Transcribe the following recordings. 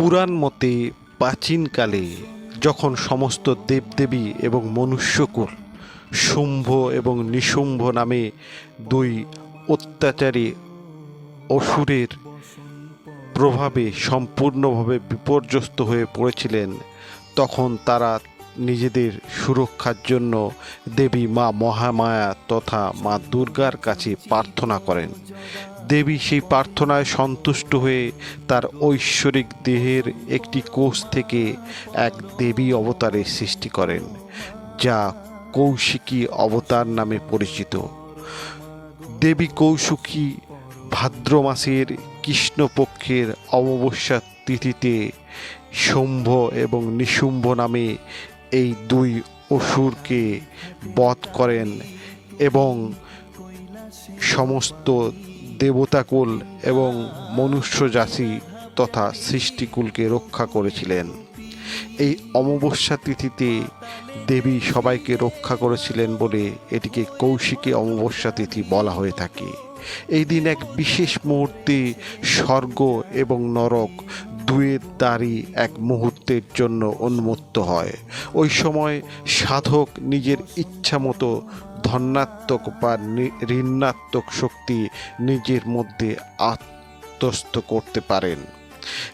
পুরাণ মতে প্রাচীনকালে যখন সমস্ত দেবদেবী এবং মনুষ্যকুল শুম্ভ এবং নিশুম্ভ নামে দুই অত্যাচারী অসুরের প্রভাবে সম্পূর্ণভাবে বিপর্যস্ত হয়ে পড়েছিলেন, তখন তারা নিজেদের সুরক্ষার জন্য দেবী মা মহামায়া তথা মা দুর্গার কাছে প্রার্থনা করেন। দেবী সেই প্রার্থনায় সন্তুষ্ট হয়ে তার ঐশ্বরিক দেহের একটি কোষ থেকে এক দেবী অবতারের সৃষ্টি করেন, যা কৌশিকী অবতার নামে পরিচিত। দেবী কৌশিকী ভাদ্র মাসের কৃষ্ণপক্ষের অমাবস্যা তিথিতে শুম্ভ এবং নিশুম্ভ নামে এই দুই অসুরকে বধ করেন এবং সমস্ত দেবতাকুল এবং মনুষ্য জাতি তথা সৃষ্টিকুলকে রক্ষা করেছিলেন। এই অমাবস্যা তিথিতে দেবী সবাইকে রক্ষা করেছিলেন বলে এটিকে কৌশিকী অমাবস্যা তিথি বলা হয়ে থাকে। এই দিন এক বিশেষ মুহূর্তে স্বর্গ এবং নরক দুয়ের দ্বারই এক মুহূর্তের জন্য উন্মুক্ত হয়। ওই সময় সাধক নিজের ইচ্ছা মতো ধন্যাত্মক বা ঋণাত্মক শক্তি নিজের মধ্যে আত্মস্থ করতে পারেন।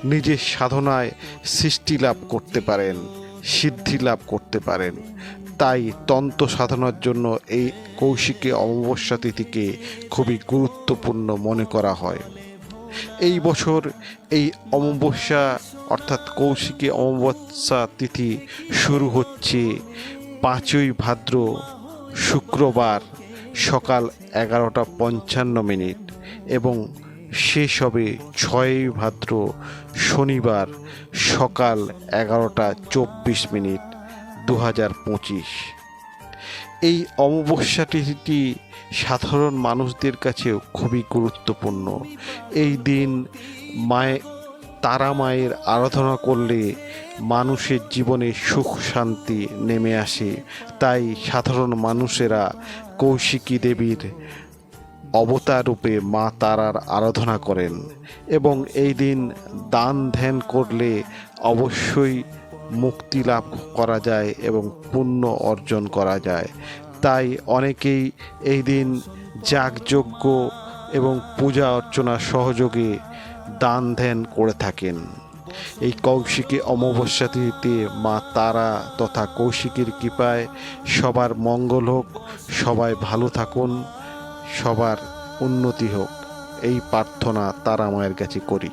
নিজের সাধনায় সৃষ্টি লাভ করতে পারেন, সিদ্ধি লাভ করতে পারেন। তাই তন্ত্র সাধনার জন্য এই কৌশিকী অমাবস্যা তিথিকে খুবই গুরুত্বপূর্ণ মনে করা হয়। এই বছর এই অমাবস্যা অর্থাৎ কৌশিকী অমাবস্যা তিথি শুরু হচ্ছে পাঁচই ভাদ্র শুক্রবার সকাল এগারোটা পঞ্চান্ন মিনিট এবং শেষ হবে ছয়ই ভাদ্র শনিবার সকাল এগারোটা চব্বিশ মিনিট দু হাজার পঁচিশ। এই অমাবস্যা তিথিটি সাধারণ মানুষদের কাছেও খুবই গুরুত্বপূর্ণ। এই দিন মায়ে তারা মায়ের আরাধনা করলে মানুষের জীবনে সুখ, শান্তি নেমে আসে। তাই সাধারণ মানুষেরা কৌশিকী দেবীর অবতার রূপে মা তারার আরাধনা করেন এবং এই দিন দান ধ্যান করলে অবশ্যই মুক্তি লাভ করা যায় এবং পুণ্য অর্জন করা যায়। তাই অনেকেই এই দিন যাগযজ্ঞ এবং পূজা অর্চনা সহযোগে দান ধ্যান করে থাকেন। এই কৌশিকী অমাবস্যা তিথিতে মা তারা তথা কৌশিকীর কৃপায় সবার মঙ্গল হোক, সবাই ভালো থাকুন, সবার উন্নতি হোক, এই প্রার্থনা তারা মায়ের কাছে করি।